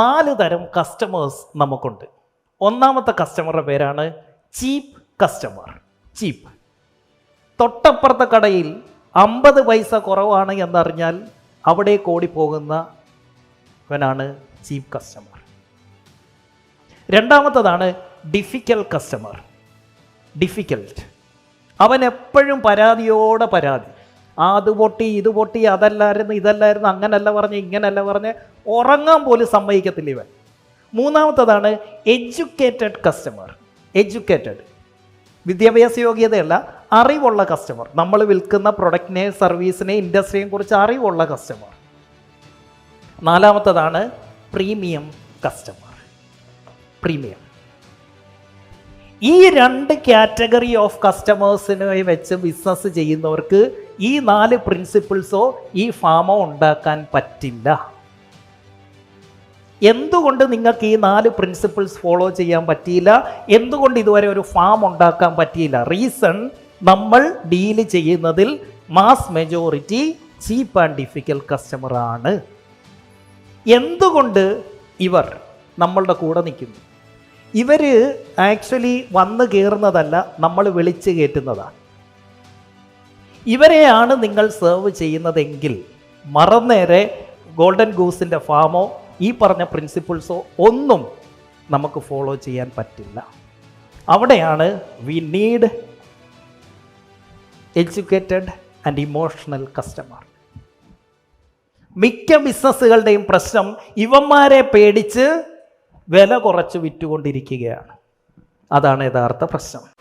നാല് തരം കസ്റ്റമേഴ്സ് നമുക്കുണ്ട്. ഒന്നാമത്തെ കസ്റ്റമറുടെ പേരാണ് ചീപ്പ് കസ്റ്റമർ ചീപ്പ്. തൊട്ടപ്പുറത്തെ കടയിൽ അമ്പത് പൈസ കുറവാണ് എന്നറിഞ്ഞാൽ അവിടെ കോടി പോകുന്നവനാണ് ചീപ്പ് കസ്റ്റമർ രണ്ടാമത്തതാണ് ഡിഫിക്കൽ കസ്റ്റമർ ഡിഫിക്കൽട്ട് അവൻ എപ്പോഴും പരാതിയോടെ പരാതി. ആ അത് പൊട്ടി ഇത് പൊട്ടി അതല്ലായിരുന്നു ഇതല്ലായിരുന്നു അങ്ങനല്ല പറഞ്ഞ് ഇങ്ങനല്ല പറഞ്ഞ് ഉറങ്ങാൻ പോലും സമ്മതിക്കത്തില്ല ഇവൻ. മൂന്നാമത്തതാണ് എഡ്യൂക്കേറ്റഡ് കസ്റ്റമർ എഡ്യൂക്കേറ്റഡ് വിദ്യാഭ്യാസ യോഗ്യതയല്ല അറിവുള്ള കസ്റ്റമർ നമ്മൾ വിൽക്കുന്ന പ്രൊഡക്റ്റിനെ സർവീസിനെ ഇൻഡസ്ട്രിയെ കുറിച്ച് അറിവുള്ള കസ്റ്റമർ നാലാമത്തതാണ് പ്രീമിയം കസ്റ്റമർ പ്രീമിയം ഈ രണ്ട് കാറ്റഗറി ഓഫ് കസ്റ്റമേഴ്സിനെ വെച്ച് ബിസിനസ് ചെയ്യുന്നവർക്ക് ഈ നാല് പ്രിൻസിപ്പിൾസോ ഈ ഫാമോ ഉണ്ടാക്കാൻ പറ്റില്ല. എന്തുകൊണ്ട് നിങ്ങൾക്ക് ഈ നാല് പ്രിൻസിപ്പിൾസ് ഫോളോ ചെയ്യാൻ പറ്റിയില്ല? എന്തുകൊണ്ട് ഇതുവരെ ഒരു ഫാം ഉണ്ടാക്കാൻ പറ്റിയില്ല? റീസൺ നമ്മൾ ഡീൽ ചെയ്യുന്നതിൽ mass majority cheap and difficult കസ്റ്റമറാണ് എന്തുകൊണ്ട് ഇവർ നമ്മളുടെ കൂടെ നിൽക്കുന്നു? ഇവർ ആക്ച്വലി വന്നു കയറുന്നതല്ല നമ്മൾ വിളിച്ചു കയറ്റുന്നതാണ് ഇവരെയാണ് നിങ്ങൾ സെർവ് ചെയ്യുന്നതെങ്കിൽ മറന്നേരെ ഗോൾഡൻ ഗൂസിന്റെ ഫാമോ ഈ പറഞ്ഞ പ്രിൻസിപ്പിൾസോ ഒന്നും നമുക്ക് ഫോളോ ചെയ്യാൻ പറ്റില്ല. അവിടെയാണ് we need educated and emotional customer മിക്ക ബിസിനസ്സുകളുടെയും പ്രശ്നം ഇവന്മാരെ പേടിച്ച് വില കുറച്ച് വിറ്റുകൊണ്ടിരിക്കുകയാണ്. അതാണ് യഥാർത്ഥ പ്രശ്നം.